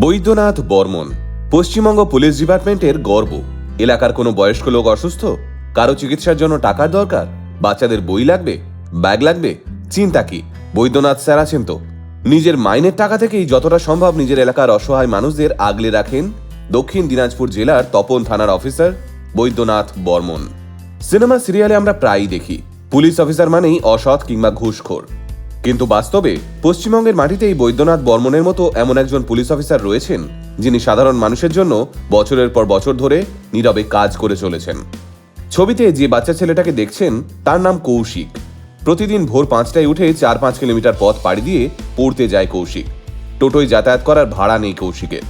Baidyanath Barman, Paschimbanga police ডিপার্টমেন্টের গর্ব। এলাকার কোনো বয়স্ক লোক অসুস্থ? কারও চিকিৎসার জন্য টাকার দরকার? বাচ্চাদের বই লাগবে? ব্যাগ লাগবে? চিন্তা কি? বৈদ্যনাথ স্যার আছেন তো? নিজের মাইনের টাকা থেকেই যতটা সম্ভব নিজের এলাকার অসহায় মানুষদের আগলে রাখেন দক্ষিণ দিনাজপুর জেলার তপন থানার অফিসার বৈদ্যনাথ বর্মন। সিনেমা সিরিয়ালে আমরা প্রায়ই দেখি। পুলিশ অফিসার মানেই অসৎ কিংবা ঘুষখোর। কিন্তু বাস্তবে পশ্চিমবঙ্গের মাটিতেই বৈদ্যনাথ বর্মনের মতো এমন একজন পুলিশ অফিসার রয়েছেন, যিনি সাধারণ মানুষের জন্য বছরের পর বছর ধরে নীরবে কাজ করে চলেছেন। ছবিতে যে বাচ্চা ছেলেটাকে দেখছেন, তার নাম কৌশিক। প্রতিদিন ভোর পাঁচটায় উঠে চার পাঁচ কিলোমিটার পথ পাড়ি দিয়ে পড়তে যায় কৌশিক। টোটোয় যাতায়াত করার ভাড়া নেই কৌশিকের।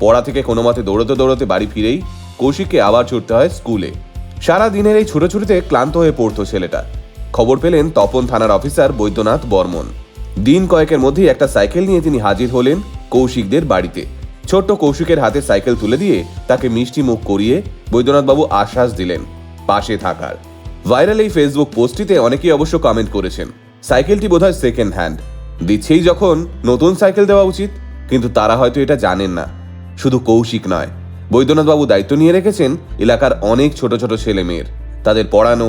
পড়া থেকে কোনো মতে দৌড়তে দৌড়তে বাড়ি ফিরেই কৌশিককে আবার ছুটতে হয় স্কুলে। সারা দিনের এই ছোটাছুটিতে ক্লান্ত হয়ে পড়তো ছেলেটা। খবর পেলেন তপন থানার অফিসার বৈদ্যনাথ বর্মন। দিন কয়েকের মধ্যেই একটা সাইকেল নিয়ে তিনি হাজির হলেন কৌশিকদের বাড়িতে। ছোট্ট কৌশিকের হাতে সাইকেল তুলে দিয়ে তাকে মিষ্টি মুখ করিয়ে বৈদ্যনাথবাবু আশ্বাস দিলেন, পাশে থাকার। ভাইরাল এই ফেসবুক পোস্টটিতে অনেকেই অবশ্য কমেন্ট করেছেন, সাইকেলটি বোধহয় সেকেন্ড হ্যান্ড দিচ্ছেই যখন নতুন সাইকেল দেওয়া উচিত, কিন্তু তারা হয়তো এটা জানেন না। শুধু কৌশিক নয়, বৈদ্যনাথবাবু দায়িত্ব নিয়ে রেখেছেন এলাকার অনেক ছোট ছোট ছেলে মেয়ের তাদের পড়ানো,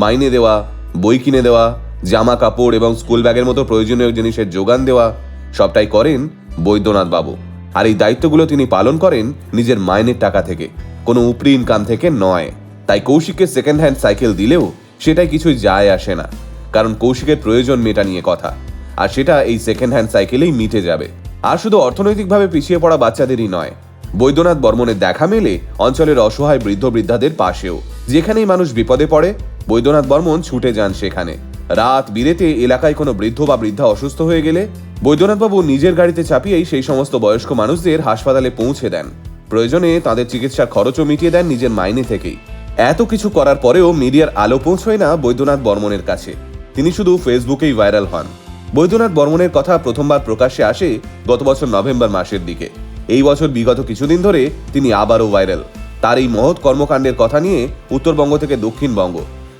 মাইনে দেওয়া বই কিনে দেওয়া, জামা কাপড় এবং স্কুল ব্যাগের মতো প্রয়োজনীয় জিনিসের যোগান দেওয়া, সবটাই করেন বৈদ্যনাথ বাবু। আর এই দায়িত্বগুলো তিনি পালন করেন নিজের মাইনের টাকা থেকে। কোনো উপরি ইনকাম থেকে নয়। তাই কৌশিককে সেকেন্ড হ্যান্ড সাইকেল দিলেও সেটাই কিছুই যায় আসে না। কারণ কৌশিকের প্রয়োজন মেটা নিয়ে কথা। আর সেটা এই সেকেন্ড হ্যান্ড সাইকেলেই মিটে যাবে। আর শুধু অর্থনৈতিকভাবে পিছিয়ে পড়া বাচ্চাদেরই নয়। বৈদ্যনাথ বর্মনের দেখা মেলে অঞ্চলের অসহায় বৃদ্ধ বৃদ্ধাদের পাশেও। যেখানেই মানুষ বিপদে পড়ে বৈদ্যনাথ বর্মন ছুটে যান সেখানে। রাত বিরেতে এলাকায় কোনো বৃদ্ধ বা বৃদ্ধা অসুস্থ হয়ে গেলে বৈদ্যনাথবাবু নিজের গাড়িতে চাপিয়েই সেই সমস্ত বয়স্ক মানুষদের হাসপাতালে পৌঁছে দেন। প্রয়োজনে তাদের চিকিৎসার খরচও মিটিয়ে দেন নিজের মাইনে থেকেই। এত কিছু করার পরেও মিডিয়ার আলো পৌঁছয় না বৈদ্যনাথ বর্মনের কাছে। তিনি শুধু ফেসবুকেই ভাইরাল হন। বৈদ্যনাথ বর্মনের কথা প্রথমবার প্রকাশ্যে আসে গত বছর নভেম্বর মাসের দিকে। এই বছর বিগত কিছুদিন ধরে তিনি আবারও ভাইরাল। তার এই মহৎ কর্মকাণ্ডের কথা নিয়ে উত্তরবঙ্গ থেকে দক্ষিণবঙ্গ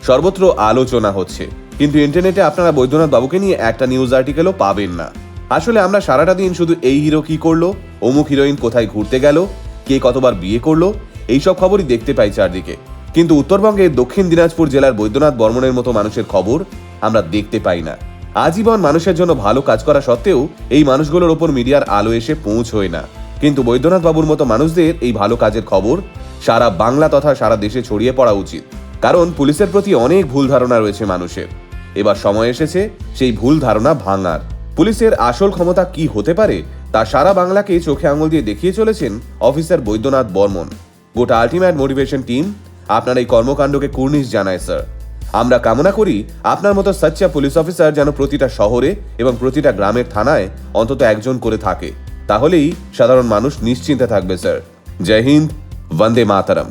সর্বত্র আলোচনা হচ্ছে। কিন্তু ইন্টারনেটে আপনারা বৈদ্যনাথ বাবুকে নিয়ে একটা নিউজ আর্টিকেলও পাবেন না। আসলে আমরা সারাটা দিন শুধু এই হিরো কি করল, অমুক হিরোইন কোথায় ঘুরতে গেল, কে কতবার বিয়ে করল, এইসব খবরই দেখতে পাই চারদিকে। কিন্তু উত্তরবঙ্গের দক্ষিণ দিনাজপুর জেলার বৈদ্যনাথ বর্মনের মতো মানুষের খবর আমরা দেখতে পাই না। আজীবন মানুষের জন্য ভালো কাজ করা সত্ত্বেও এই মানুষগুলোর ওপর মিডিয়ার আলো এসে পৌঁছয় না। কিন্তু বৈদ্যনাথ বাবুর মতো মানুষদের এই ভালো কাজের খবর সারা বাংলা তথা সারা দেশে ছড়িয়ে পড়া উচিত। কারণ পুলিশের প্রতি অনেক ভুল ধারণা রয়েছে মানুষের। এবার সময় এসেছে, সেই ভুল ধারণা ভাঙার। পুলিশের আসল ক্ষমতা কি হতে পারে, তা সারা বাংলাকে চোখে আঙুল দিয়ে দেখিয়ে চলেছেন অফিসার বৈদ্যনাথ বর্মন। গোটা আলটিমেট মোটিভেশন টিম, আপনার এই কর্মকাণ্ডকে কুর্নিশ জানায়, স্যার। আমরা কামনা করি আপনার মতো সচ্চা পুলিশ অফিসার যেন প্রতিটা শহরে এবং প্রতিটা গ্রামের থানায় অন্তত একজন করে থাকে। তাহলেই সাধারণ মানুষ নিশ্চিন্তে থাকবে, স্যার। জয় হিন্দ, বন্দে মাতারম।